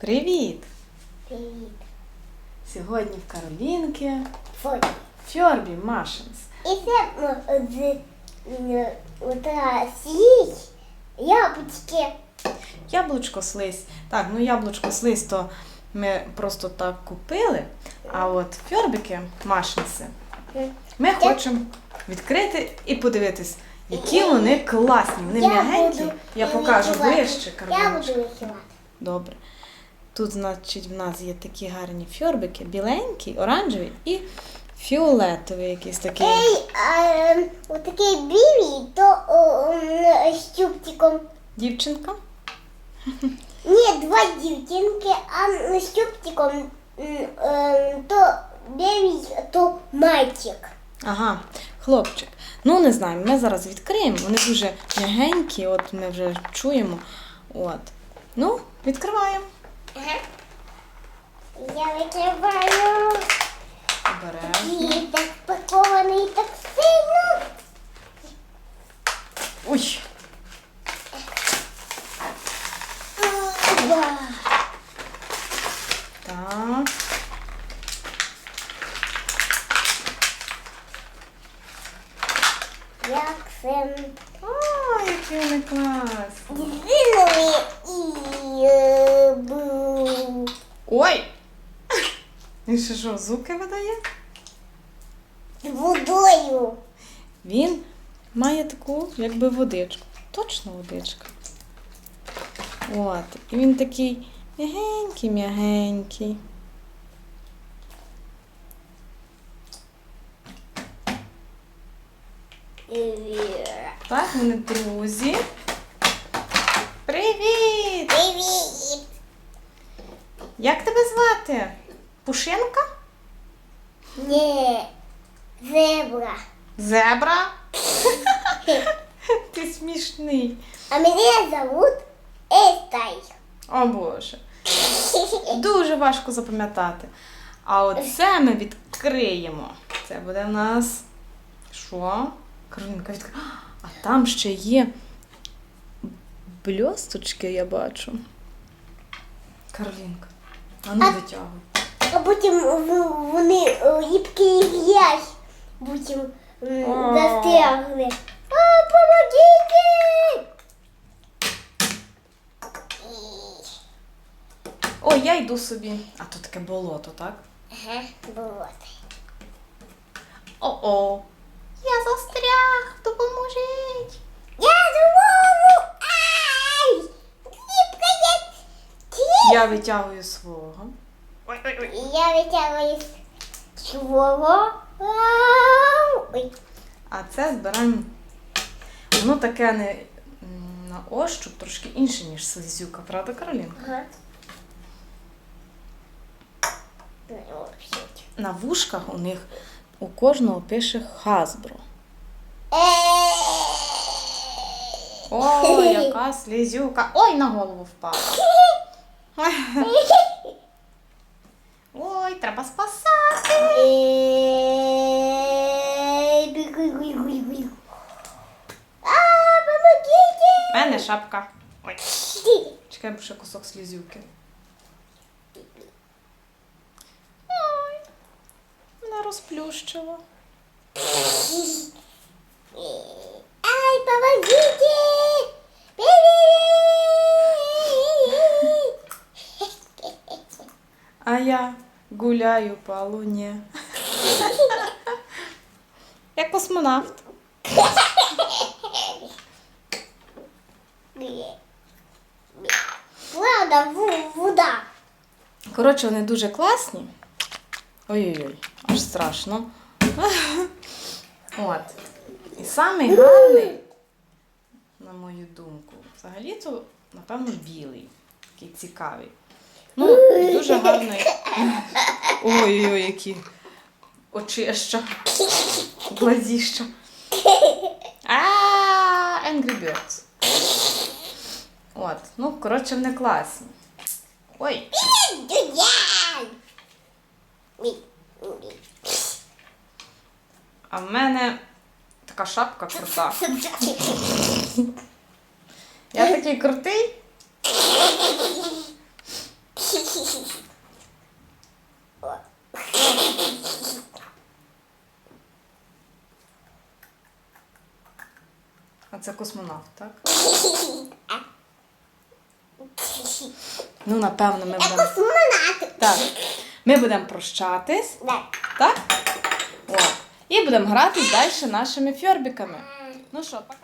Привіт! Привіт. Сьогодні в Каролінки Фото. Фьорбі Машинс. І це м, яблучки. Яблучко слизь. Так, ну яблучко слизь то ми просто так купили. А от фьорбіки Машинси ми хочемо відкрити і подивитись, які вони класні. Вони Я м'ягенькі. Я покажу ближче Я Кароліночка. буду виховати. Добре. Тут, значить, в нас є такі гарні фьорбики, біленькі, оранжеві і фіолетові якісь такі. Ей, а, ем, отакий білий, то о, м, з чубчиком. Дівчинка. Ні, два дівчинки, а з чубчиком м, ем, то білий, то мальчик. Ага, хлопчик. Ну, не знаю, ми зараз відкриємо. Вони дуже м'ягенькі, от ми вже чуємо. От. Ну, відкриваємо. Ага. Я викриваю. Обережно. І так пакований так сильно. Ой! Опа. Так. Як це О, які вони класні. резинові і е, бу- Ой! Він ще що, звуки видає? водою. Він має таку, якби водичку. Точно водичка. От. І він такий м'ягенький, м'ягенький. Так, вони друзі. Привіт! Привіт. Як тебе звати? Пушинка? Ні, зебра. Зебра? Ти смішний. А мене зовут Естай. О Боже. Дуже важко запам'ятати. А от це ми відкриємо. Це буде в нас. Що? Каролінка відкриє. А там ще є бльосточки, я бачу. Каролінка. А ну витягуй. А потім вони ліпкі грязь. Потім застрягли. А, помогите! О, я йду собі. А то таке болото, так? Ага, було. О-о. Я застряг, допоможіть. Я знову! Ай! Ліпка є! Я витягую свого. Ой-ой-ой. Я витягую з свого. Ой. А це збираємо. Воно таке не на ощуп трошки інше, ніж слизюка, правда, Кароліна? Ага. Ну. На вушках у них у кожного пише Хазбро. О, яка слізюка. Ой, на голову впала. Треба спасати. Помогите! У мене шапка. Ой, чекай, бо ще кусок слізюки. Ой, вона розплющило. Ай, помогите! А я гуляю по луні. Як космонавт. Ву- вода. Коротше, вони дуже класні. Ой-ой-ой, аж страшно. От. І самий гарний, на мою думку, взагалі-то, напевно, білий. Такий цікавий. Ну, дуже гарний. Ой-ой-ой, які очища. Глазіща. А, Angry Birds. От, ну, коротше, вони класні. Ой. А в мене така шапка крута. Я такий крутий. А це космонавт, так? Ну, напевно, ми будемо. Космонавт. Так. Ми будемо прощатись, Так. так? О. І будемо грати далі нашими фьорбіками. Ну що, пока.